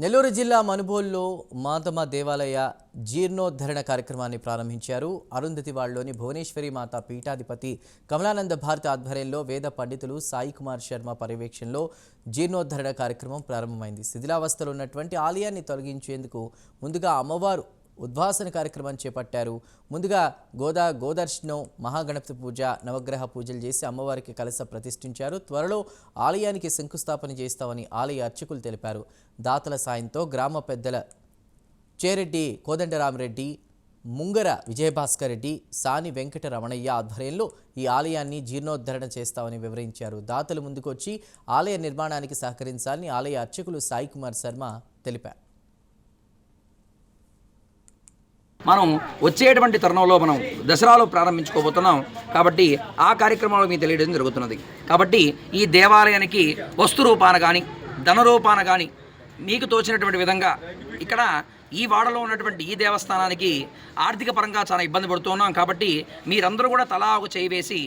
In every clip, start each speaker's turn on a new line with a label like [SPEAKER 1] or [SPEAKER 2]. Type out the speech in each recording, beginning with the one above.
[SPEAKER 1] నెల్లూరు జిల్లా మనుబోల్లో మాతమ్మ దేవాలయ జీర్ణోద్ధరణ కార్యక్రమాన్ని ప్రారంభించారు. అరుంధతి వాళ్ళలోని భువనేశ్వరి మాత పీఠాధిపతి కమలానంద భారత ఆధ్వర్యంలో వేద పండితులు సాయి కుమార్ శర్మ పర్యవేక్షణలో జీర్ణోద్ధరణ కార్యక్రమం ప్రారంభమైంది. శిథిలావస్థలో ఉన్నటువంటి ఆలయాన్ని తొలగించేందుకు ముందుగా అమ్మవారు ఉద్వాసన కార్యక్రమం చేపట్టారు. ముందుగా గోదా గోదర్శనం మహాగణపతి పూజ నవగ్రహ పూజలు చేసి అమ్మవారికి కలస ప్రతిష్ఠించారు. త్వరలో ఆలయానికి శంకుస్థాపన చేస్తామని ఆలయ అర్చకులు తెలిపారు. దాతల సాయంతో గ్రామ పెద్దల చేరెడ్డి కోదండరామరెడ్డి ముంగర విజయభాస్కర్ రెడ్డి సాని వెంకట రమణయ్య ఆధ్వర్యంలో ఈ ఆలయాన్ని జీర్ణోద్ధరణ చేస్తామని వివరించారు. దాతలు ముందుకొచ్చి ఆలయ నిర్మాణానికి సహకరించాలని ఆలయ అర్చకులు సాయి కుమార్ శర్మ తెలిపారు.
[SPEAKER 2] మనం వచ్చేటువంటి తరుణంలో మనం దసరాలో ప్రారంభించుకోబోతున్నాం కాబట్టి ఆ కార్యక్రమంలో మీకు తెలియడం జరుగుతున్నది. కాబట్టి ఈ దేవాలయానికి వస్తు రూపాన కానీ ధన రూపాన కానీ మీకు తోచినటువంటి విధంగా ఇక్కడ ఈ వాడలో ఉన్నటువంటి ఈ దేవస్థానానికి ఆర్థిక పరంగా చాలా ఇబ్బంది పడుతున్నాం కాబట్టి మీరందరూ కూడా తలా ఒక చేయి వేసి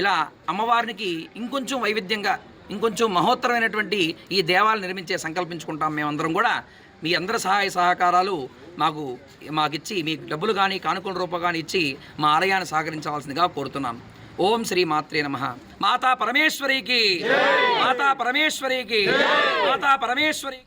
[SPEAKER 2] ఇలా అమ్మవారికి ఇంకొంచెం వైవిధ్యంగా ఇంకొంచెం మహోత్తరమైనటువంటి ఈ దేవాలయం నిర్మించే సంకల్పించుకుంటాం మేమందరం కూడా. మీ అందరి సహాయ సహకారాలు మాకు మాకిచ్చి మీ డబ్బులు కానీ కానుకల రూపం కానీ ఇచ్చి మా ఆలయాన్ని సహకరించవలసిందిగా కోరుతున్నాం. ఓం శ్రీ మాత్రే నమ. మాతా పరమేశ్వరికి మాతా పరమేశ్వరికి మాతా పరమేశ్వరి